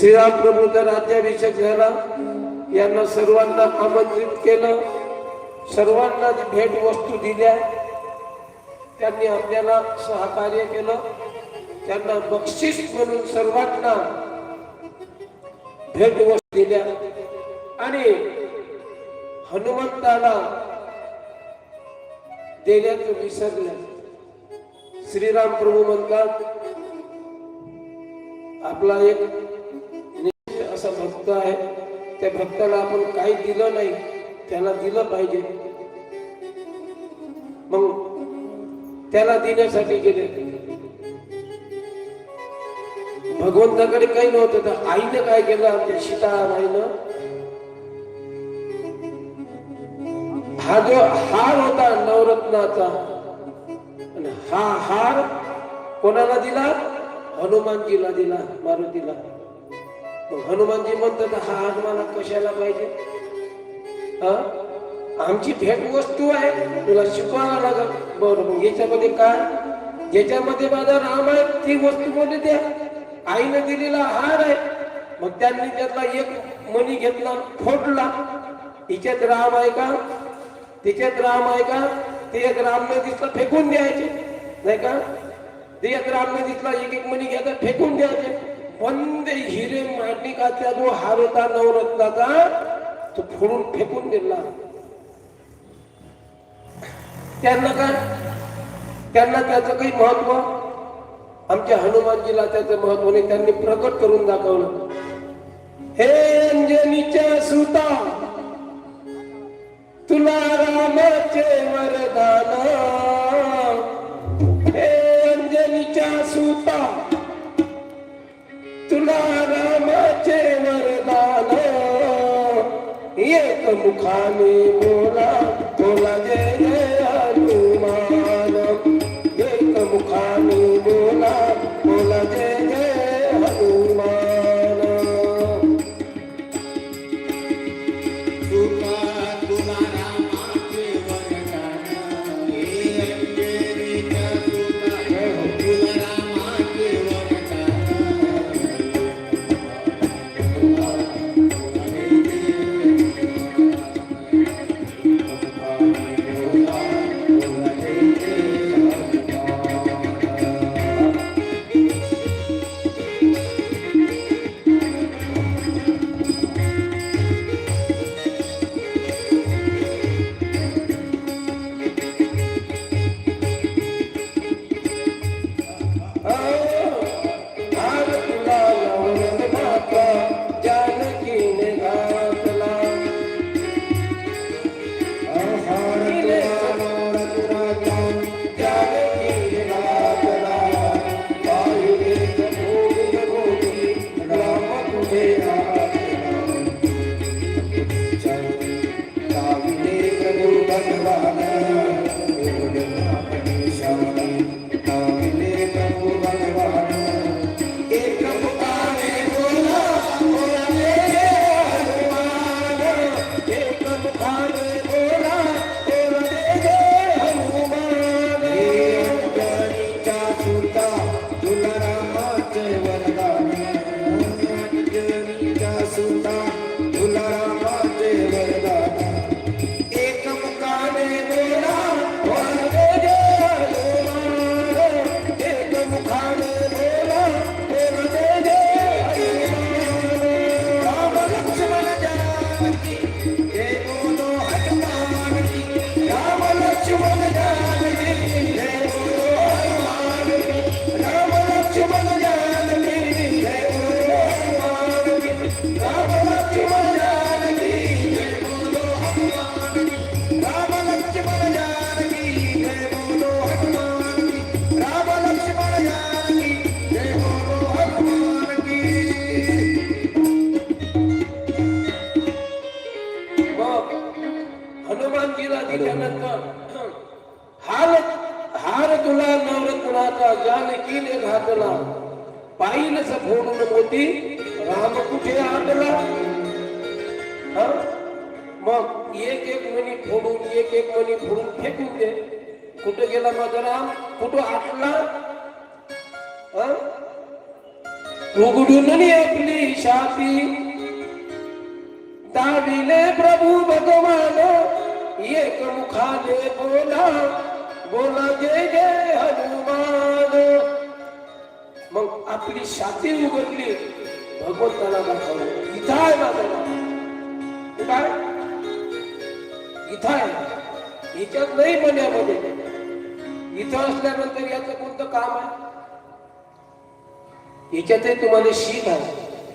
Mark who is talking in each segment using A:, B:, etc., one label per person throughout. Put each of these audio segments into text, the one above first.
A: श्रीराम प्रभूचा राज्याभिषेक झाला. यांना सर्वांना आमंत्रित केलं. सर्वांना भेट वस्तू दिल्या. त्यांनी आपल्याला सहकार्य केलं. त्यांना बक्षीस म्हणून सर्वांना भेट वस्तू दिल्या. आणि हनुमंताला देण्याचं विसरलं. श्रीराम प्रभू म्हणतात आपला एक भक्त आहे. त्या भक्ताला आपण काही दिलं नाही त्याला दिलं पाहिजे. मग त्याला देण्यासाठी गेले. भगवंताकडे काही नव्हतं तर आईनं काय केलं? आमच्या सीताबाईनं हा जो हार होता नवरत्नाचा. हा हार कोणाला दिला? हनुमानजीला दिला मारुतीला. हनुमानजी म्हणतात हा हार मला कशाला पाहिजे? हा? आमची भेट वस्तू आहे तुला शिकवायला लागत बरं मग याच्यामध्ये काय? ज्याच्यामध्ये माझा राम आहे ती वस्तू मध्ये द्या? आईने दिलेला हार आहे. मग त्यांनी त्यातला एक मणी घेतला फोडला. तिच्यात राम आहे का? तिच्यात राम आहे का? ते एक रामने दिसला फेकून द्यायचे नाही का? ते एक रामने दिसला एक एक मणी घ्यायचा फेकून द्यायचे. बंद हिरे मांडणिकाचा जो हार होता नवरत्नाचा तो फोडून फेकून दिला त्यांना काय त्यांना त्याचं काही महत्त्व आमच्या हनुमानजीला त्याचं महत्त्व नाही त्यांनी प्रकट करून दाखवलं हे अंजनीच्या सुता तुला रामाचे वरदान हे अंजनीच्या सुता एक मुखाने हनुमानजीला दिल्यानंतर हार हार तुला नवरत्नाचा जानकीने घातला पाहिलंच फोडून मोती राम कुठे आणला हा? मग एक एक मणी फोडून एक एक मणी फोडून फेकून दे। कुठं गेला माझा राम कुठं आटला? हा? उघडून आपली छाती दाविले प्रभू भगवान एक मुखाने बोला बोला जय जय हनुमान. मग आपली छाती उघडली भगवंताला दाखवलं इथं आहे माझा काय? इथं आहे. हिच्यात नाही मनामध्ये इथं असल्यानंतर याचं कोणतं काम आहे? याच्यातही तुम्हाला शीत आहे.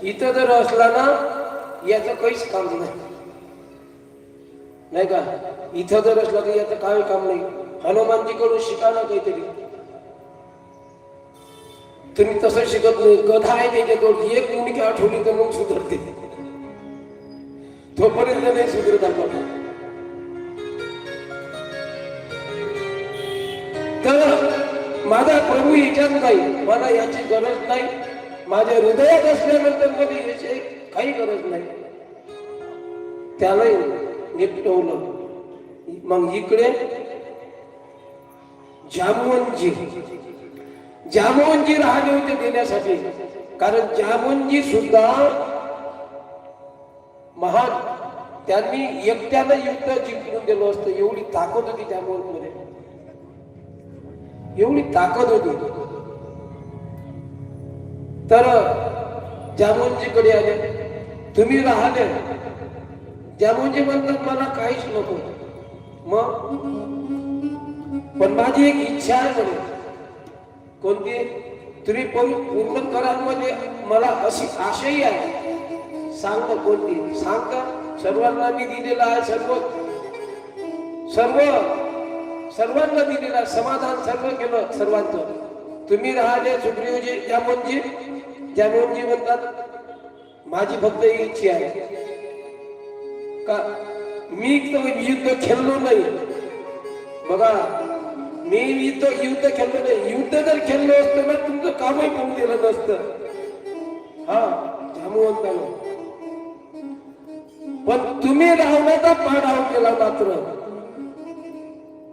A: इथं जर असला ना याचं काहीच काम नाही. नाही का? इथं जर असला तर याचं काही काम नाही? हनुमानजीकडून शिका ना काहीतरी. तुम्ही तसं शिकत नाही. कथा आहे त्याच्याकडून एक मुलगी आठवली तर मग सुधरते. तोपर्यंत नाही सुधरत आपण. तर माझा प्रभू याच्यात नाही. मला याची गरज नाही. माझ्या हृदयात असल्यानंतर मला याची काही गरज नाही. त्यालाही निपटवलं. मग इकडे जामवनजी. जामवनजी राहिले होते देण्यासाठी. कारण जामवनजी सुद्धा महान. त्यांनी एकट्यानं युद्ध जिंकून दिलं असतं. एवढी ताकद होती जामवनमध्ये एवढी ताकद होती. तर जामोनजीकडे आले. तुम्ही राहिले. जामोनजी म्हणतात मला काहीच नको. मग? पण माझी एक इच्छा आहे म्हणून कोणती? तुम्ही पूर्ण करांमध्ये कराल म्हणजे मला अशी आशाही आहे. सांग कोणती? सांग सर्वांना मी दिलेला आहे सर्व. सर्व. सर्वांना दिलेला समाधान सर्व केलं सर्वांचं. तुम्ही राहिले म्हणजे ज्या म्हणजे म्हणतात माझी फक्त इच्छा आहे. का? मी तर युद्ध खेळलो नाही. बघा मी युद्ध युद्ध खेळलो नाही. युद्ध जर खेळलो असतं ना तुमचं कामही करून दिलं नसतं. हा जामवंतानं. पण तुम्ही रावणाचा पाडाव केला मात्र.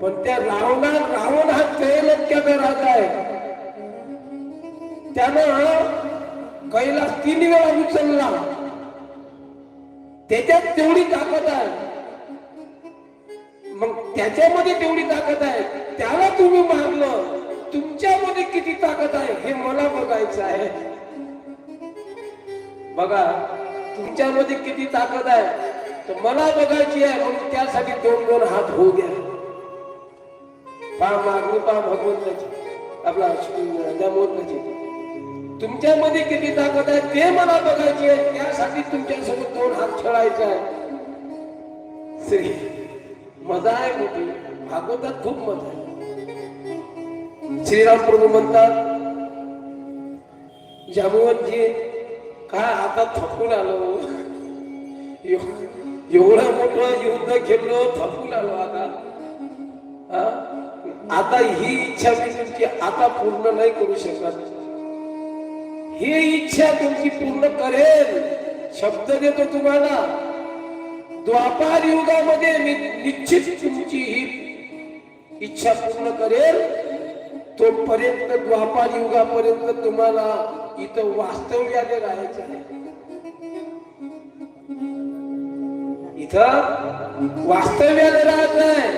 A: पण त्या रावणा रावण हा कैलक्याचा राजा आहे. त्यानं कैलास तीन वेळा उचलला. त्याच्यात तेवढी ताकद आहे. मग त्याच्यामध्ये तेवढी ताकद आहे. त्याला तुम्ही मारलं तुमच्यामध्ये किती ताकद आहे हे मला बघायचं आहे. बघा तुमच्यामध्ये किती ताकद आहे तर मला बघायची आहे म्हणून त्यासाठी दोन दोन हात होऊ द्या. पहा मागणी पहा भगवंताची आपला दामोदराची तुमच्यामध्ये किती ताकद आहे ते मला बघायची आहे. त्यासाठी तुमच्यासोबत दोन हात खेळायचा आहे. श्री मजा आहे मोठी. भागवतात खूप मजा आहे. श्रीराम प्रभू म्हणतात जामुवनजी काय आता थकून आलो? एवढं मोठं युद्ध खेळलो थकून आलो आता. हा? आता ही इच्छा मी तुमची आता पूर्ण नाही करू शकत. ही इच्छा तुमची पूर्ण करेल. शब्द देतो तुम्हाला. द्वापार युगामध्ये मी निश्चित तुमची ही इच्छा पूर्ण करेल. तोपर्यंत द्वापार युगापर्यंत तुम्हाला इथं वास्तव्याने राहायचं आहे इथं वास्तव्याने राहत नाही.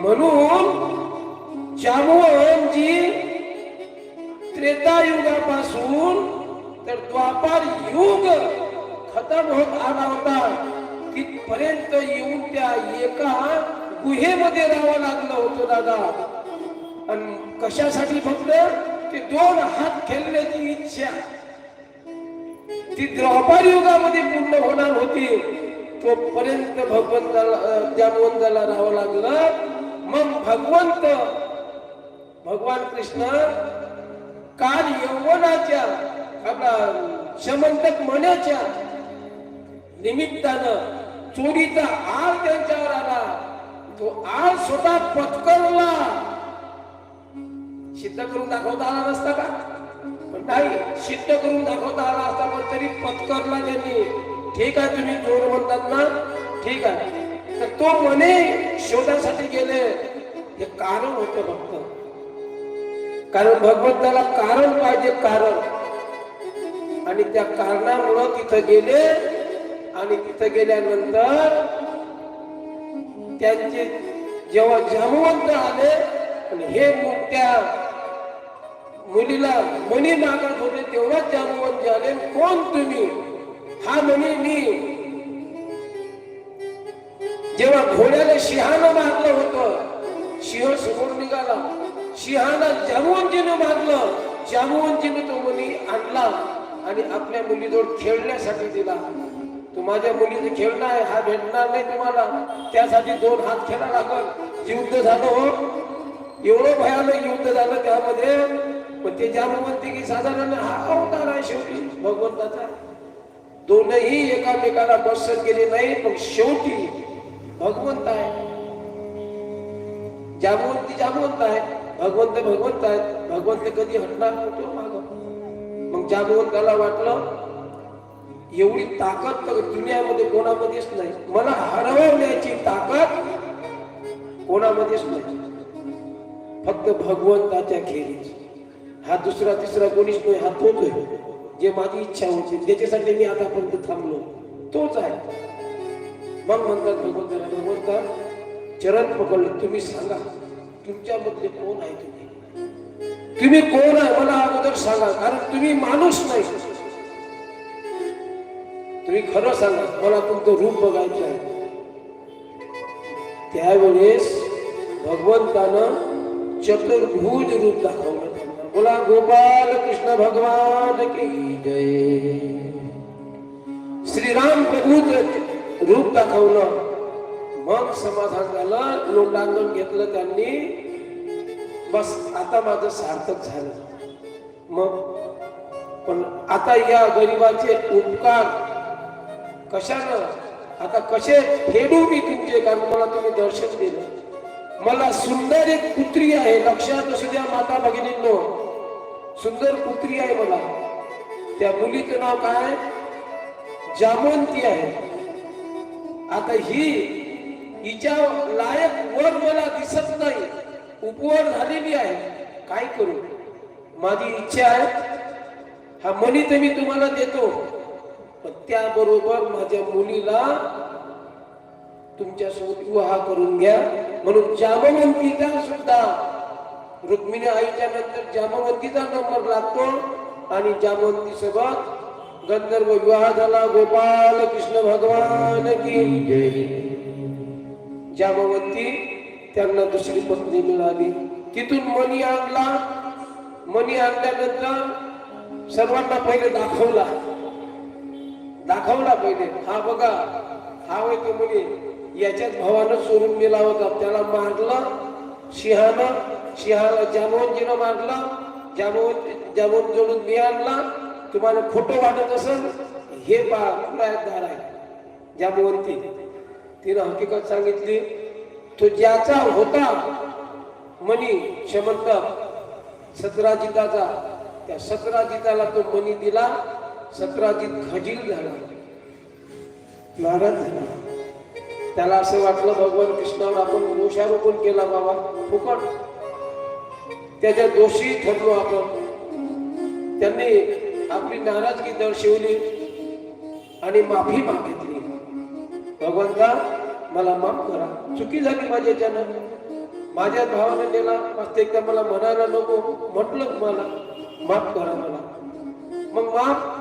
A: म्हणून जामवनजी त्रेता युगापासून तर द्वापार युग खतम होत आला होता. तिथपर्यंत येऊन त्या एका गुहेमध्ये राहावं लागलं होतं दादा. आणि कशासाठी फक्त? ते दोन हात खेळण्याची इच्छा. ती द्वापार युगामध्ये पूर्ण होणार होती. तोपर्यंत भगवंताला त्या जामवंताला राहावं लागलं. मग भगवंत भगवान कृष्ण काल यवनाच्या आपला शमंतक मनाच्या निमित्तानं चोरीचा आळ त्यांच्यावर आला. तो आळ स्वतः पत्करला. सिद्ध करून दाखवता आला नसता का? नाही सिद्ध करून दाखवता आला असता पण तरी पत्करला त्यांनी. ठीक आहे तुम्ही चोर म्हणतात ना? ठीक आहे. तर तो म्हणे शोधासाठी गेले. हे कारण होतं फक्त. कारण भगवंताला कारण पाहिजे कारण. आणि त्या कारणामुळं तिथं गेले आणि तिथं गेल्यानंतर त्यांचे जेव्हा जामवंत आले आणि हे त्या मुलीला मणी मागत होते तेव्हा जामवंत झाले कोण तुम्ही? हा म्हणे मी. जेव्हा घोड्याला शिहानं मारलं होतं सिंह समोर निघाला. सिंहानं जामवंतीनं मारलं जामवंतीनं तो मुली आणला आणि आपल्या मुलीजवळ खेळण्यासाठी दिला. तो माझ्या मुलीचं खेळणं आहे हा भेटणार नाही तुम्हाला. त्यासाठी दोन हात खेळा लागल. युद्ध झालं हो. एवढं भयानक युद्ध झालं त्यामध्ये. पण ते जानवंती की साधारण हा अवतार आहे शेवटी भगवंताचा. दोनही एकामेकाला बसत गेले नाही पण शेवटी भगवंत आहे. जामवंती जामवंत आहे. भगवंत भगवंत आहेत. भगवंत कधी हटणार नव्हतो मग. मग त्याला वाटलं एवढी ताकद तर दुनियामध्ये कोणामध्येच नाही. मला हरवण्याची ताकद कोणामध्येच नाही. फक्त भगवंताच्या खेरीच हा दुसरा तिसरा कोणीच नाही. हा तोच आहे. जे माझी इच्छा होती. त्याच्यासाठी मी आतापर्यंत थांबलो. तोच आहे. मग म्हणतात भगवंताला भगवंता चरण पकडलं. तुम्ही सांगा. तुमच्यामधले कोण आहे तुम्ही? तुम्ही कोण आहे मला अगोदर सांगा कारण तुम्ही माणूस नाही. तुम्ही खरं सांगा मला तुमचं रूप बघायचं आहे. त्यावेळेस भगवंतानं चतुर्भुज रूप दाखवलं. बोला गोपाल कृष्ण भगवान की जय. श्रीराम प्रभूत रूप दाखवलं. मग समाधान झालं लोटांगण घेतलं त्यांनी. बस आता माझं सार्थक झालं. मग पण आता या गरिबाचे उपकार कशानं? आता कसे फेडू मी तुमचे? कारण मला तुम्ही दर्शन दिलं. मला सुंदर एक पुत्री आहे. लक्षात असू द्या माता भगिनींनो. सुंदर पुत्री आहे मला. त्या मुलीचं नाव काय? जामवंती आहे. आता ही हिच्या लायक वर मला दिसत नाही. उपवर झालेली आहे. काय करू? माझी इच्छा आहे. हा मनी तर मी तुम्हाला देतो. पण त्याबरोबर माझ्या मुलीला तुमच्यासोबत विवाह करून घ्या. म्हणून जामवंतीचा सुद्धा रुक्मिणी आईच्या नंतर जामवंतीचा नंबर लागतो. आणि जामवंती सोबत गंधर्व विवाह झाला. गोपाल कृष्ण भगवान की जय त्यांना दुसरी पत्नी मिळाली. तिथून मणी आणला. मणी आणल्यानंतर सर्वांना पहिले दाखवला. दाखवला पहिले. हा बघा हा होय तो मुली. याच्यात भावानं चोरून गेला होता. त्याला मारलं सिंहानं सिंहाला जामवंतीनं मारलं. जामवंत जामवन जोडून मी आणला. तुम्हाला खोटं वाटत असेल हे पा दार आहे. जामवंती. तिनं हकीकत सांगितली. तो ज्याचा होता मनी शमंत सतराजिताचा त्या सतराजिताला तो मनी दिला. सतराजित खजील झाला. नाराज झाला. त्याला असं वाटलं भगवान कृष्णावर आपण दोषारोपण केला बाबा फुकट. त्याच्या दोषी ठरलो आपण. त्यांनी आपली नाराजगी दर्शवली आणि माफी मागितली. भगवंता मला माफ करा. चुकी झाली माझ्याच्यानं माझ्या भावाने नेला. मस्त एकदा मला म्हणायला नको. म्हटलं मला माफ करा मला. मग माफ?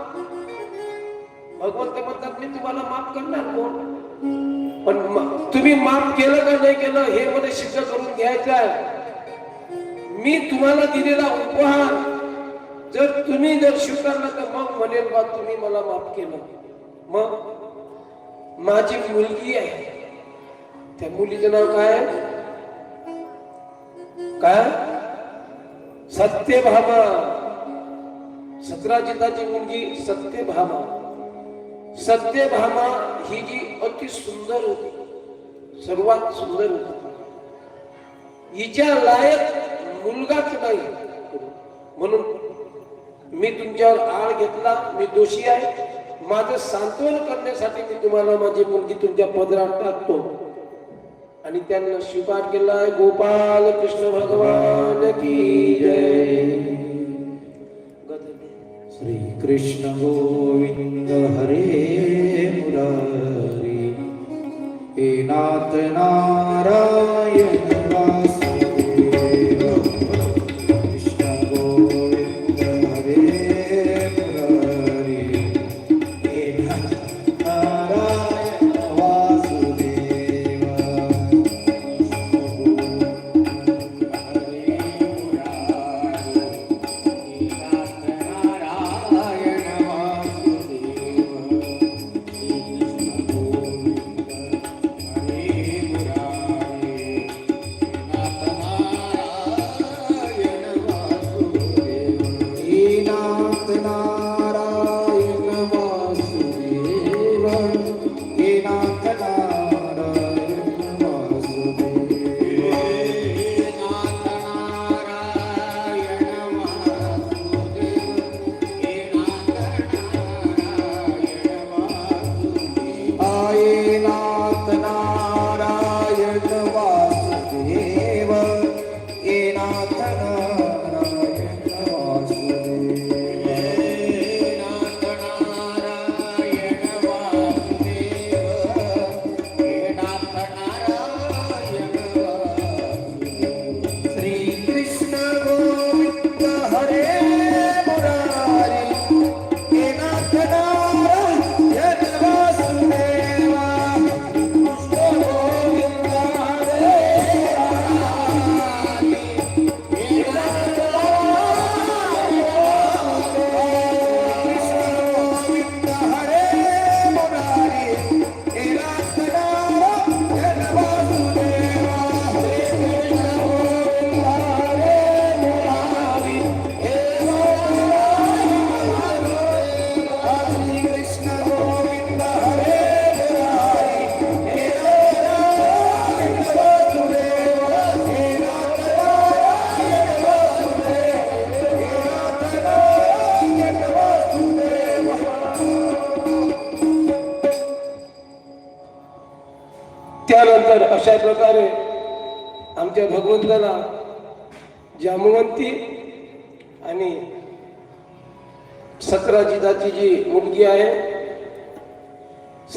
A: भगवंत म्हणतात मी तुम्हाला माफ करणार कोण? पण तुम्ही माफ केलं का नाही केलं हे मला शिक्षा करून घ्यायचं आहे. मी तुम्हाला दिलेला उपहार जर तुम्ही जर स्वीकारला तर मग म्हणेल बा तुम्ही मला माफ केलं. मग? माझी मुलगी आहे. त्या मुलीचं नाव काय? आहे? काय? सत्यभामा. सतराजिताची मुलगी सत्यभामा. सत्यभामा ही जी अति सुंदर होती सर्वात सुंदर होती. हिच्या लायक मुलगाच नाही. म्हणून मी तुमच्यावर आळ घेतला मी दोषी आहे. माझं सांत्वन करण्यासाठी मी तुम्हाला माझी मुलगी तुमच्या पदरात टाकतो. आणि त्यांना स्वीकार केलाय गोपाल कृष्ण भगवान की जय.
B: श्री कृष्ण गोविंद हरे मुरारी हे नाथ नारायण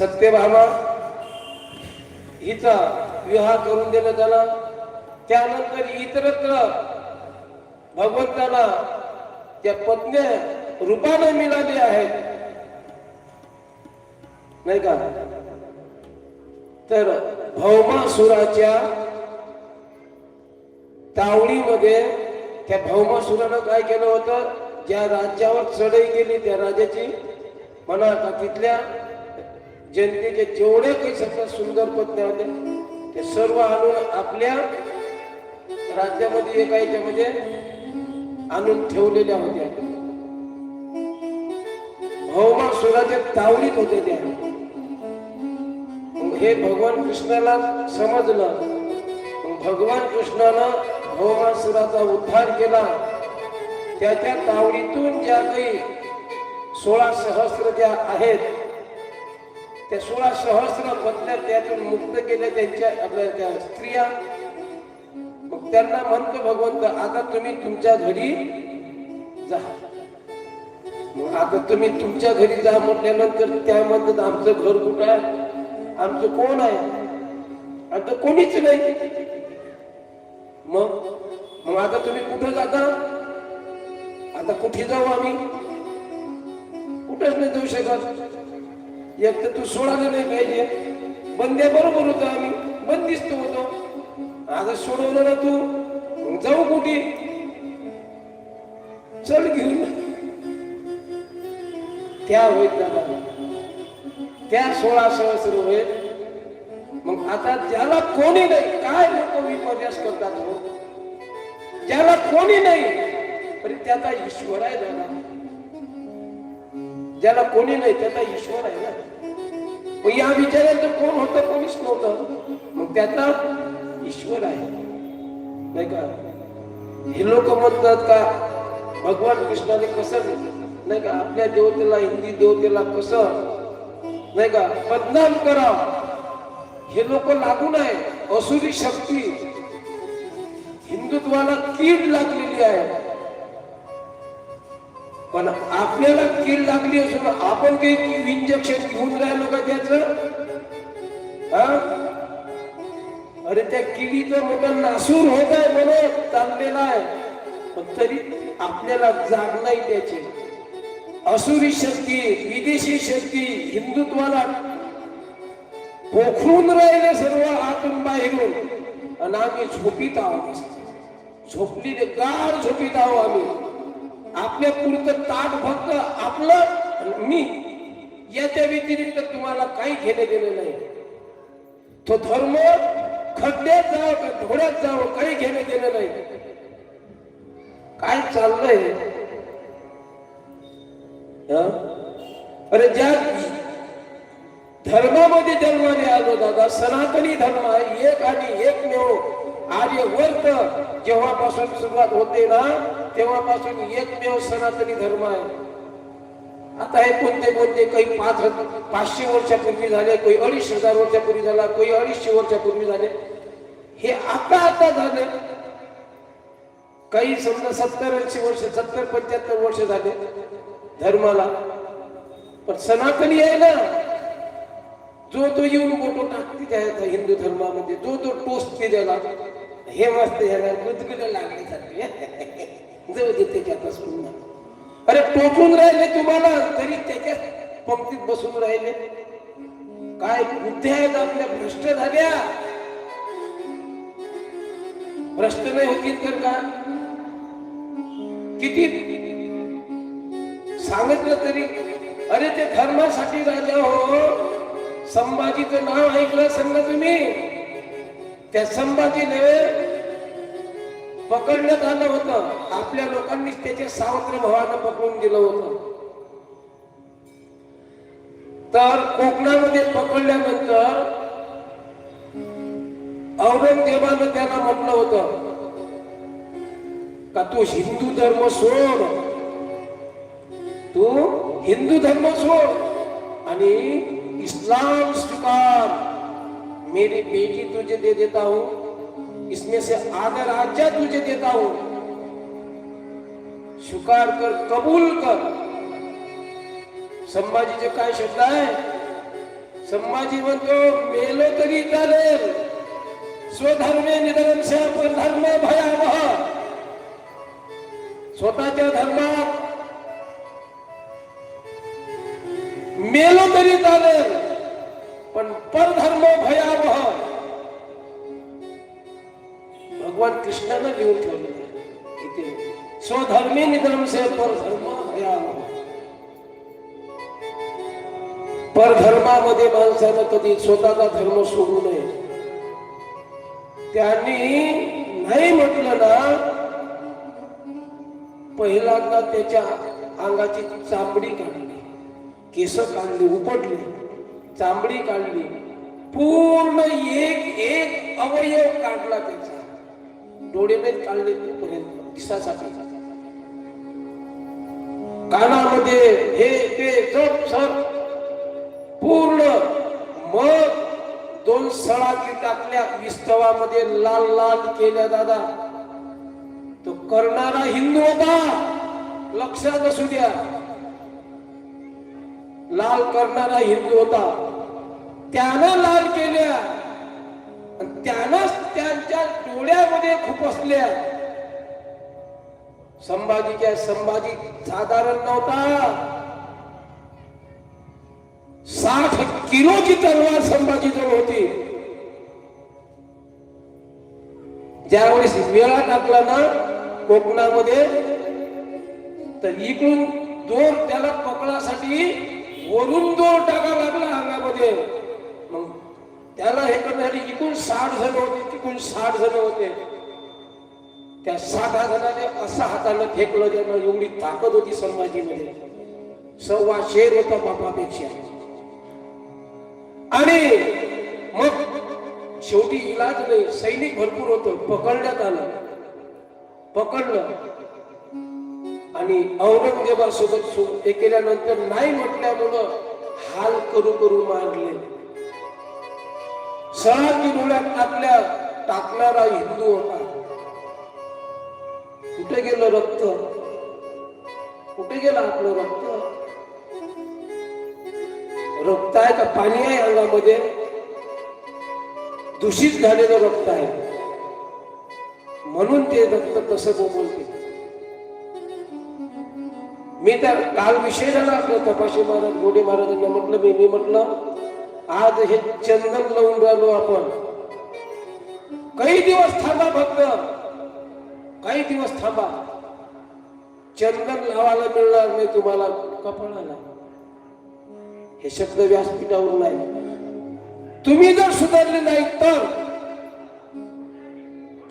A: सत्यभामा हिचा विवाह करून देण्यात त्याला त्यानंतर इतरत्र भगवंताला त्या पत्नी रूपाने मिळाली आहेत. नाही का? तर भौमासुराच्या तावडीमध्ये त्या भौमासुरानं काय केलं होतं? ज्या राज्यावर चढाई केली त्या राजाची म्हणा का तिथल्या जनतेचे जेवढे काही सगळ्या सुंदर पत्न्या होते ते सर्व आणून आपल्या राज्यामध्ये एका याच्यामध्ये आणून ठेवलेल्या होत्या. भौमासुराच्या तावडीत होते त्या. हे भगवान कृष्णाला समजलं. भगवान कृष्णानं भौमासुराचा उद्धार केला. त्याच्या तावडीतून ज्या काही सोळा सहस्र ज्या आहेत त्या सोळा सहस्र पत्न्या त्यातून मुक्त केल्या त्यांच्या आपल्या त्या स्त्रिया. मग त्यांना म्हणतो भगवंत आता तुम्ही तुमच्या घरी जा. मग आता तुम्ही तुमच्या घरी जा म्हटल्यानंतर त्या म्हणतात आमचं घर कुठं आहे? आमचं कोण आहे? आता कोणीच नाही. मग मग आता तुम्ही कुठं जाता? आता कुठे जाऊ आम्ही? कुठंच नाही जाऊ शकत. एक तर तू सोडायला नाही पाहिजे. बंदे बरोबर होतो आम्ही. बंदिस्त होतो. आता सोडवलं ना तू. मग जाऊ कुठे? चल घेऊन. त्या होईत दादा. त्या सोळा सहस्र होईल. मग आता ज्याला कोणी नाही काय लोक विपर्यास करतात हो? ज्याला कोणी नाही पण त्याचा ईश्वर आहे दादा. ज्याला कोणी नाही त्याचा ईश्वर आहे ना. मग या विचारात कोण होतं कोणीच नव्हतं. मग त्याचा ईश्वर आहे. नाही का? हे लोक म्हणतात का भगवान कृष्णाने कसं नाही का आपल्या देवतेला हिंदी देवतेला कसं नाही का बदनाम करा. हे लोक लागू नये. असुरी शक्ती. हिंदुत्वाला कीड लागलेली आहे. पण आपल्याला कीड लागली असून आपण काही इंजेक्शन घेऊन राहिलो का त्याच अरे त्या किडीचं मोठा नासूर होत आहे म्हणून चाललेला आहे. पण तरी आपल्याला जाग नाही त्याचे असुरी शक्ती विदेशी शक्ती हिंदुत्वाला पोखरून राहिले सर्व आतून बाहेरून. आणि आम्ही झोपीत आहोत. झोपलेले गार झोपीत आहोत आम्ही. आपल्या पुढचं ताट फक्त आपलं मी. याच्या व्यतिरिक्त तुम्हाला काही घेणे देणे नाही. तो धर्म खड्ड्यात जावं का धोड्यात जावं काही घेणे देणे नाही. काय चाललंय? अरे ज्या धर्मामध्ये जन्माने आलो दादा सनातनी धर्म आहे एक आणि एकमेव आर्यवर्त जेव्हापासून सुरुवात होते ना तेव्हापासून एकमेव सनातनी धर्म आहे. आता हे कोणते कोणते काही पाच पाचशे वर्षापूर्वी झाले काही अडीच हजार वर्षापूर्वी झाला काही अडीचशे वर्षापूर्वी झाले. हे आता आता झाले. काही समजा सत्तर ऐंशी वर्ष सत्तर पंच्याहत्तर वर्ष झाले धर्माला. पण सनातनी आहे ना. जो तो येऊन बोटो टाकते त्या हिंदू धर्मामध्ये जो तो टोचते त्याला. हे मस्त ह्याला गुदगुड लागले सारखे जाऊ दे त्याच्यापासून. अरे टोचून राहिले तुम्हाला तरी त्याच्या पंक्तीत बसून राहिले. काय बुद्धी आहेत आपल्या भ्रष्ट झाल्या. भ्रष्ट नाही होतील तर का? किती? सांगितलं तरी. अरे ते धर्मासाठी राजा हो. संभाजीचं नाव ऐकलं असेल तुम्ही? त्या संभाजीने पकडण्यात आलं होतं. आपल्या लोकांनी त्याचे सावत्र भावानं पकडून दिलं होतं. तर कोकणामध्ये पकडल्यानंतर औरंगजेबानं त्याला म्हटलं होतं का तू हिंदू धर्म सोड? तू हिंदू धर्म सोड आणि इस्लाम स्वीकार. मेरी बेटी तुझे दे देता हूँ, इसमें से आधा राज्य तुझे देता हूँ। स्वीकार कर, कबूल कर। संभाजीचे काय शब्द आहे संभाजी म्हणतो मेलो तरी चालेल स्वधर्मे से धर्म भयावह। स्वतःच्या धर्मात मेलो तरी चालेल भगवान कृष्णानं लिहून ठेवलं. इथे स्वधर्मी निधन से परधर्म परधर्मामध्ये माणसानं कधी स्वतःचा धर्म सोडू नये. त्यांनी नाही म्हटलं ना पहिल्यांदा त्याच्या अंगाची चांबडी काढली केस काढली उपटली चांबडी काढली पूर्ण एक एक अवयव काढला त्याचा. डोळे काढले तोपर्यंत दिसासाठी. कानामध्ये हे ते जप सप पूर्ण मग दोन सळाकी टाकल्या विस्तवामध्ये लाल लाल केल्या दादा. तो करणारा हिंदू होता. लक्षात असू द्या. लाल करणारा हिंदू होता. त्यानं लाल केल्या. त्यानंच त्यांच्या डोळ्यामध्ये खुपसल्या संभाजीच्या संभाजी साधारण नव्हता. साठ किलोची तलवार संभाजीजवळ होती. ज्यावेळेस वेळा टाकला ना कोकणामध्ये तर इकडून दोर त्याला पकडासाठी वरून दोर टाका लागला अंगामध्ये. त्याला हे करण्यासाठी इकडून साठ जण होते तिकून साठ जण होते. त्या साठ जणाने असा हातानं फेकलं त्यानं एवढी ताकद होती संभाजीमध्ये. सव्वा शेर होता बापापेक्षा. आणि मग शेवटी इलाज नाही सैनिक भरपूर होत पकडण्यात आलं. पकडलं. आणि औरंगजेबासोबत सो- हे केल्यानंतर नाही म्हटल्यामुळं हाल करू करू मारले. सळाकी डोळ्यात टाकल्या टाकणारा हिंदू होता. कुठे गेलं रक्त? कुठे गेलं आपलं रक्त? रक्त आहे का पाणी आहे अंगामध्ये? दूषित झालेलं रक्त आहे. म्हणून ते रक्त तसं बोलते मी त्या काल विषय झाला आपलं तपाशी महाराज गोडे महाराजांना म्हटलं मी मी म्हटलं आज हे चंदन लावून राहिलो आपण. काही दिवस थांबा भक्त काही दिवस थांबा. चंदन लावायला मिळणार नाही तुम्हाला कपाळाला. हे शब्द व्यासपीठावर नाही. तुम्ही जर सुधारले नाही तर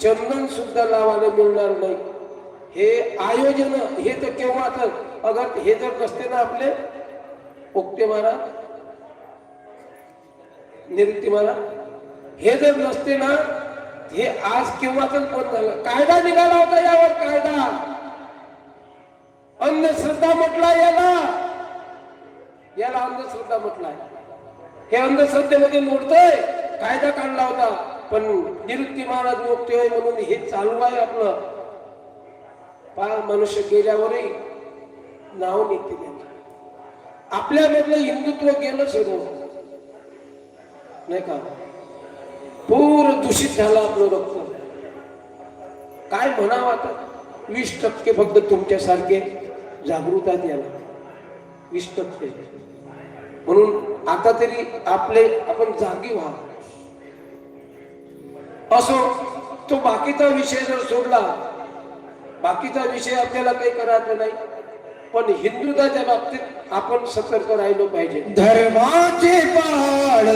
A: चंदन सुद्धा लावायला मिळणार नाही. हे आयोजन हे तर केव्हा तर अगर हे जर नसते ना आपले ओक्ते महाराज निवृत्ती हे जर नसते ना हे आज केव्हाच बंद झालं? कायदा निघाला होता यावर कायदा. अंधश्रद्धा म्हटला याला. याला अंधश्रद्धा म्हटलाय. हे अंधश्रद्धेमध्ये मोडतोय. कायदा काढला होता. पण निवृत्ती महाराज मोठे म्हणून हे चालू आहे आपलं. पा मनुष्य गेल्यावरही नाव निघते आपल्यामधलं हिंदुत्व गेलं शिरो. नाही का? पूर्ण दूषित झालं आपलं रक्त. काय म्हणावं आता? वीस टक्के फक्त तुमच्यासारखे जागृतात याला. वीस टक्के. म्हणून आता तरी आपले आपण जागी व्हा. असो तो बाकीचा विषय जर सोडला बाकीचा विषय आपल्याला काही करायचा नाही. पण हिंदुताच्या बाबतीत आपण सतर्क राहिलो पाहिजे.
B: धर्माचे पाळण